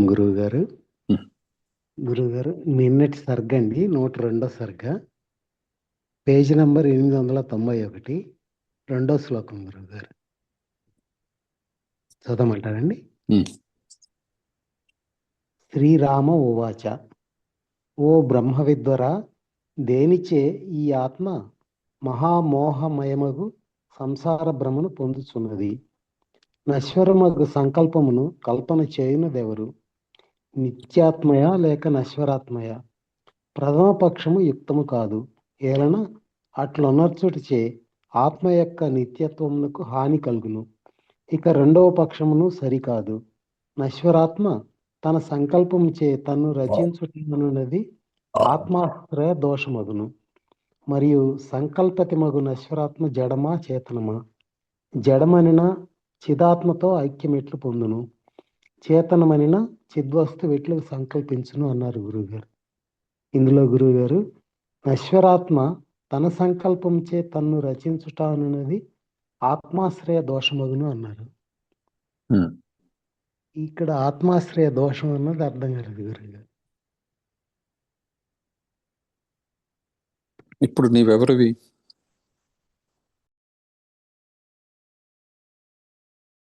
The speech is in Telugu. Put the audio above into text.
గురువు గారు. గురువు గారు నిన్నటి సర్గ అండి నూట రెండో సర్గ. పేజీ నంబర్ ఎనిమిది వందల తొంభై ఒకటి రెండో శ్లోకం గురువు గారు చదవమంటారండి. శ్రీరామ ఉవాచ. ఓ బ్రహ్మ విద్వరా దేనిచే ఈ ఆత్మ మహామోహమయమగు సంసార భ్రమను పొందుచున్నది? నశ్వరమగు సంకల్పమును కల్పన చేయునదెవరు? నిత్యాత్మయ లేక నశ్వరాత్మయ? ప్రథమ పక్షము యుక్తము కాదు. ఏలన అట్లొనర్చుటిచే ఆత్మ యొక్క నిత్యత్వమునకు హాని కలుగును. ఇక రెండవ పక్షమును సరికాదు. నశ్వరాత్మ తన సంకల్పముచే తన్ను రచించుటనున్నది ఆత్మాశ్రయ దోషమగును. మరియు సంకల్పతి మగు నశ్వరాత్మ జడమా చేతనమా? జడమనిన చిదాత్మతో ఐక్యమెట్లు పొందును. చేతనమనిన చిద్వస్తు వెట్లు సంకల్పించును అన్నారు గురువుగారు. ఇందులో గురువుగారు నశ్వరాత్మ తన సంకల్పంచే తన్ను రచించుట అనున్నది ఆత్మాశ్రయ దోషమగును అన్నారు. ఇక్కడ ఆత్మాశ్రయ దోషం అన్నది అర్థం కాలేదు గురువుగారు. ఇప్పుడు నీవెవరివి?